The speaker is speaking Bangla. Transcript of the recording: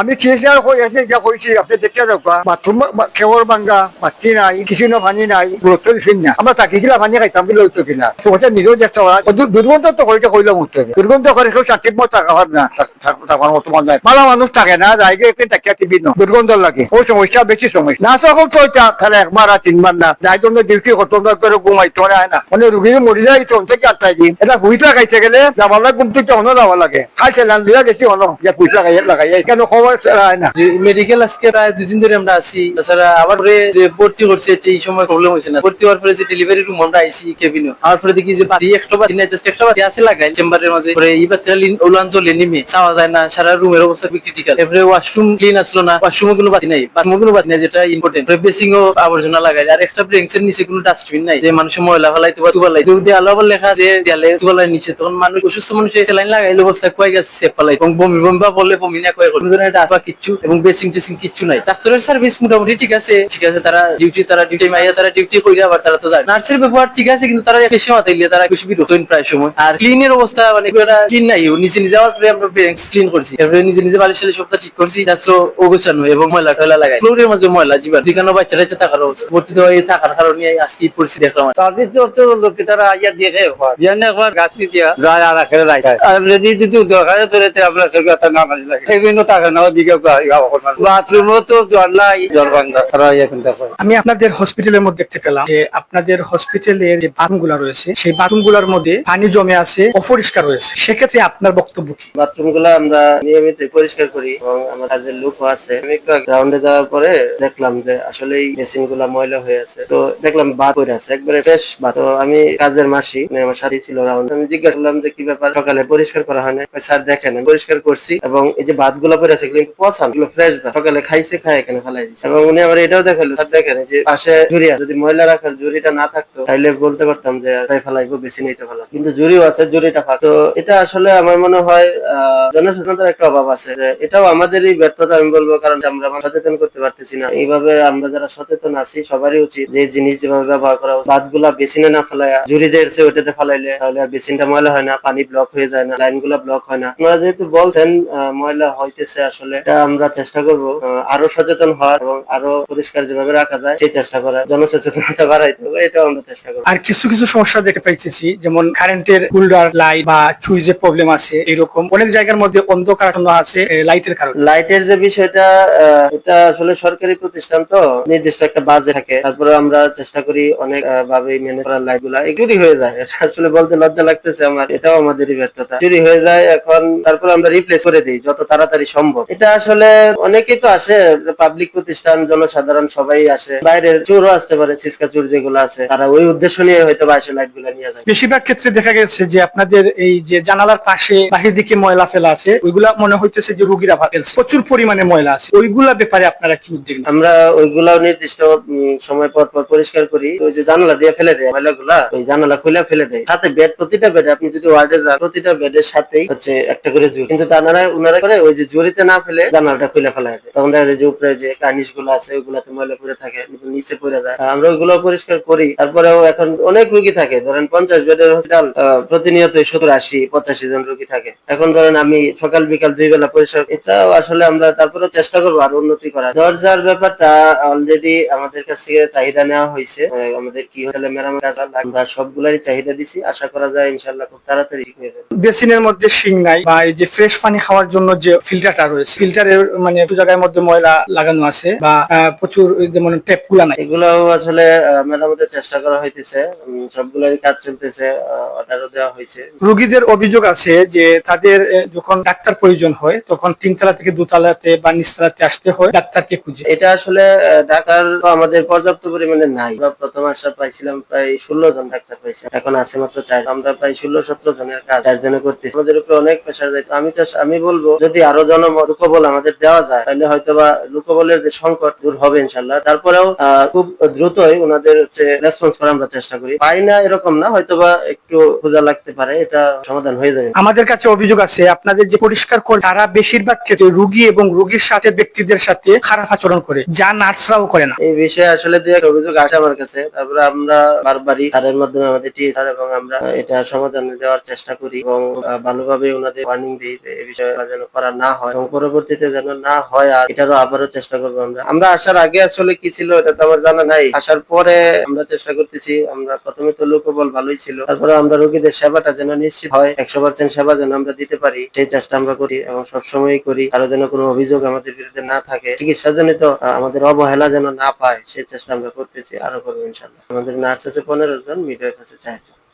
আমি খেয়েছি আর কই একদিন গিয়া কইছি, আপনি দেখে যাবা বাথরুম কেবর ভাঙ্গা বাতি নাই কিছু না পানি নাই গুরুত্ব দিচ্ছেন না আমরা তাকি গিলা পানি খাইতাম বলে হইতো কিনা তোমাকে নিজেও দেখতে পারা দুর্গন্ধ তো কইতে কইলাম উঠতে হবে দুর্গন্ধ করে কেউ চাকরির মতো টাকা পার না থাকার মতো মন যায় ভালো মানুষ থাকে না যাই গিয়ে একদিন তাকিয়া টিভি ন। দুর্গন্ধ লাগে। ও সমস্যা বেশি সমস্যা। না সকল তো তাহলে একবার আর তিনবার না। যাই জন্য ডিউটি কত করে ঘুমাইতো না না। মানে রুগী মরি যায় তখন থেকে আটটাই দিন এটা হুইটা খাইতে গেলে যাবার লাগে থেকে অন্য যাওয়া লাগে। খাইছে লান দিয়া গেছি অন্য যে খাইয়ে লাগাই কেন খবর মেডিকেল আজকে প্রায় দুদিন ধরে আমরা আছি। তাছাড়া আবার যে ভর্তি করছে এই সময় প্রবলেম হয়েছে না। ভর্তি হওয়ার পরে যে ডেলিভারি রুম আমরা আইসি পরে দেখি যে একটা একটা আছে লাগাই চেম্বারের মাঝে। পরে নেমে চাওয়া যায় না। সারা রুমের অবস্থা ক্রিটিক্যাল এরপরে ওয়াশরুম ক্লিন আসলো না। ওয়াশরুমে কোনো বাতি নাই। বাথরুমে কোনো নাই, যেটা ইম্পর্টেন্ট বেসিং ও আবর্জনা লাগাই। আর একটা ব্রেঞ্চের নিচে কোনো ডাস্টবিন নাই। যে মানুষের ময়লা ফেলাইতে বা তুবালাই দিয়ে আবার লেখা যে দেয়ালে তুবালাই নিচে, তখন মানুষ অসুস্থ মানুষ লাইন লাগাইলে অবস্থা কয়ে গেছে পালাই এবং বমি বমি বা বললে বমি না কয়ে কোনো ধরনের ডাস্ট বা কিচ্ছু এবং বেসিং টেসিং কিচ্ছু নাই। ডাক্তারের সার্ভিস মোটামুটি ঠিক আছে ঠিক আছে তারা ডিউটি তারা ডিউটি মাইয়া তারা ডিউটি করে আবার তারা তো যায়। নার্সের ব্যবহার ঠিক আছে কিন্তু তারা বেশি মাথায় তারা প্রায় সময়। আর অবস্থা মানে ক্লিন নাই। ও নিজে নিজে আবার আমরা ক্লিন করছি। এরপরে নিজে নিজে বালিশ সালিশ সবটা ঠিক করছি তারপর ওগোছানো এবং ময়লা টয়লা লাগাই। ফ্লোরের মাঝে ময়লা জীবন যেখানে বাচ্চা রয়েছে থাকার অবস্থা। ভর্তি দেওয়া থাকার কারণে আজকে পরিস্থিতি দেখলাম। সার্ভিস তারা আইয়া দিয়েছে একবার। বিয়ানে একবার গাছনি দিয়া যায় আর আখেরে আর যদি আমরা টাকা ইয়া আমি আপনাদের হসপিটালের মধ্যে দেখতে পেলাম যে আপনাদের হসপিটালের যে বাথরুমগুলা রয়েছে সেই বাথরুমগুলার মধ্যে পানি জমে আছে অপরিষ্কার রয়েছে। সেক্ষেত্রে আপনার বক্তব্য কি? বাথরুমগুলো আমরা নিয়মিত পরিষ্কার করি এবং আমার কাজের লোকও আছে। আমি একটু গ্রাউন্ডে যাওয়ার পরে দেখলাম যে আসলে মেশিনগুলা ময়লা হয়ে আছে। তো দেখলাম বাদ করে আছে একবারে ফ্রেশ বাদ তো আমি কাজের মাসি মানে আমার সাথী ছিল রাউন্ড আমি জিজ্ঞাসা করলাম যে কি ব্যাপার? সকালে পরিষ্কার করা হয় না স্যার দেখেন পরিষ্কার করছি এবং এই যে ভাতগুলো পরে আছে এগুলো এগুলো ফ্রেশ ভাত সকালে খাইছে খাই এখানে ফেলাই দিচ্ছে এবং উনি আমার এটাও দেখাল দেখেন যে পাশে ঝুড়ি যদি ময়লা রাখার ঝুড়িটা না থাকতো তাহলে বলতে পারতাম যে তাই ফেলাইবো বেশি নিতে ফেলা কিন্তু ঝুড়িও আছে, ঝুড়িটা ফাঁক। তো এটা আসলে আমার মনে হয় জনসচেতনতার একটা অভাব আছে এটাও আমাদেরই ব্যর্থতা, আমি বলব, কারণ আমরা সচেতন করতে পারতেছি না। এইভাবে আমরা যারা সচেতন আছি, সবারই উচিত যে জিনিস যেভাবে ব্যবহার করা উচিত বাদগুলা বেসিনে না ফেলাইয়া ঝুড়ি যে এসে ওটাতে ফেলাইলে, তাহলে আর বেসিনটা ময়লা হয় না, পানি ব্লক হয়ে যায় না লাইনগুলা ব্লক হয় না। আপনারা যেহেতু বলছেন ময়লা হইতেছে আসলে এটা আমরা চেষ্টা করব আরও সচেতন হওয়ার এবং আরও পরিষ্কার যেভাবে রাখা যায় সেই চেষ্টা করার জনসচেতনতা বাড়াইতে হবে এটাও আমরা চেষ্টা করব। আর কিছু কিছু সমস্যা দেখতে পাইতেছি যেমন কারেন্টের হোল্ডার লাইট বা সুইচে প্রবলেম আছে এরকম অনেক জায়গার মধ্যে অন্ধকার আছে লাইটের কারণে। লাইটের যে বিষয়টা এটা আসলে সরকারি প্রতিষ্ঠান তো নির্দিষ্ট একটা বাজে থাকে তারপরে আমরা চেষ্টা করি অনেক ভাবে মেনে করার লাইটগুলা চুরি হয়ে যায়। এটা আসলে বলতে লজ্জা লাগতেছে আমার এটাও আমাদেরই ব্যর্থতা। চুরি হয়ে যায় এখন তারপরে আমরা রিপ্লেস করে দিই যত তাড়াতাড়ি সম্ভব। এটা আসলে অনেকেই তো আসে পাবলিক প্রতিষ্ঠান জনসাধারণ সবাই আসে। বাইরের চোরও আসতে পারে সিসকা চোর যেগুলো আছে তারা ওই উদ্দেশ্য নিয়ে হয়তো বা এসে লাইটগুলা নিয়ে যায়। বেশিরভাগ ক্ষেত্রে দেখা গেছে যে আপনাদের এই যে জানালার পাশে বাহির দিকে ময়লা ফেলা আছে ওইগুলা মনে হইতেছে যে রুগীরা ফেলছে। প্রচুর পরিমাণে ময়লা আছে। ওইগুলা ব্যাপারে আপনারা কি উদ্যোগ আমরা ওইগুলাও নির্দিষ্ট সময় পর পর পরিষ্কার করি। ওই যে জানালা দিয়ে ফেলে দেয় ময়লা গুলা ওই জানালা খুলে ফেলে দেয়। সাথে বেড প্রতিটা বেডে আপনি যদি ওয়ার্ডে যান প্রতিটা বেডের সাথেই হচ্ছে একটা করে জুড়ি। কিন্তু তারা উনারা করে ওই যে জুড়িতে না ফেলে জানালাটা খুলে ফেলা যায় তখন দেখা যায় যে উপরে যে কার্নিশগুলো আছে, ওইগুলাতে ময়লা পড়ে থাকে নিচে পড়ে যায়। আমরা ওইগুলো পরিষ্কার করি। তারপরেও এখন অনেক রুগী থাকে। ধরেন পঞ্চাশ বেডের হসপিটাল প্রতিনিয়ত সত্তর আশি, পঁচাশি জন রুগী থাকে। এখন ধরেন আমি সকাল বিকাল দুই বেলা পরিষ্কার এটাও আসলে আমরা তারপরেও চেষ্টা করব আরও উন্নতি করার। দরজার ব্যাপারটা অলরেডি আমাদের কাছ থেকে চাহিদা নেওয়া হয়েছে। আমাদের কি হলে মেরামত। আমরা সবগুলারই চাহিদা দিছি। আশা করা যায় ইনশাল্লাহ খুব তাড়াতাড়ি হয়ে যাবে। বেসিনের মধ্যে শিং নাই, বা এই যে ফ্রেশ পানি খাওয়ার জন্য যে ফিল্টারটা রয়েছে ফিল্টারের মানে জায়গার মধ্যে ময়লা লাগানো আছে বা প্রচুর যেমনগুলা নাই। এগুলাও আসলে মেরামতের চেষ্টা করা হইতেছে। সবগুলারই কাজ চলতেছে অর্ডারও দেওয়া হয়েছে রোগীদের অভিযোগ আছে যে তাদের যখন ডাক্তার প্রয়োজন হয় তখন তিনতলা থেকে দুতলাতে বা নিচতলাতে আসতে হয় ডাক্তারকে খুঁজে। এটা আসলে ডাক্তার আমাদের পর্যাপ্ত পরিমাণে নাই। আমরা প্রথম আসা পাইছিলাম প্রায় ষোলো জন ডাক্তার পাইছিলাম এখন আছে মাত্র চার। আমরা প্রায় ষোলো সতেরো জনের কাজ চারজনে করতেছি। আমাদের উপরে অনেক প্রেশার দায়িত্ব আমি আমি বলব যদি আরও জন লুকবল আমাদের দেওয়া যায় তাহলে হয়তো বা লুকবলের যে সংকট দূর হবে ইনশাল্লাহ। তারপরেও খুব দ্রুতই ওনাদের হচ্ছে রেসপন্স করার আমরা চেষ্টা করি। পাই না এরকম না হয়তো বা একটু খোঁজা লাগতে পারে এটা সমাধান হয়ে যাবে। আমাদের কাছে অভিযোগ আছে আপনাদের যে পরিষ্কার করে তারা বেশিরভাগ ক্ষেত্রে রুগী এবং রুগীর সাথে ব্যক্তিদের সাথে খারাপ আচরণ করে যা নার্সরাও করে না। এই বিষয়ে আসলে দু একটা অভিযোগ আসে আমার কাছে তারপরে আমরা বারবারই তারের মাধ্যমে আমাদের টিচার এবং আমরা এটা সমাধান দেওয়ার চেষ্টা করি এবং ভালোভাবে ওনাদের ওয়ার্নিং দিই যে এই বিষয়ে যেন করা না হয়। এবং পরবর্তীতে যেন না হয়, আর এটারও আবারও চেষ্টা করব আমরা। আমরা আসার আগে আসলে কি ছিল, এটা তো আমার জানা নাই। আসার পরে আমরা চেষ্টা করতেছি, আমরা প্রথমে তো লোকবল ভালোই ছিল। তারপরে আমরা রোগীদের সেবাটা যেন নিশ্চিত হয়, একশো পার্সেন্ট সেবা যেন আমরা দিতে পারি, সেই চেষ্টা আমরা করি এবং সবসময়ই করি। আরও যেন কোনো অভিযোগ আমাদের বিরুদ্ধে না থাকে চিকিৎসা জনিত আমাদের অবহেলা যেন না পায়, সেই চেষ্টা আমরা করতেছি আরও করব ইনশাল্লাহ আমাদের নার্স আছে পনেরো জন মিডওয়াইফ আছে চারজন।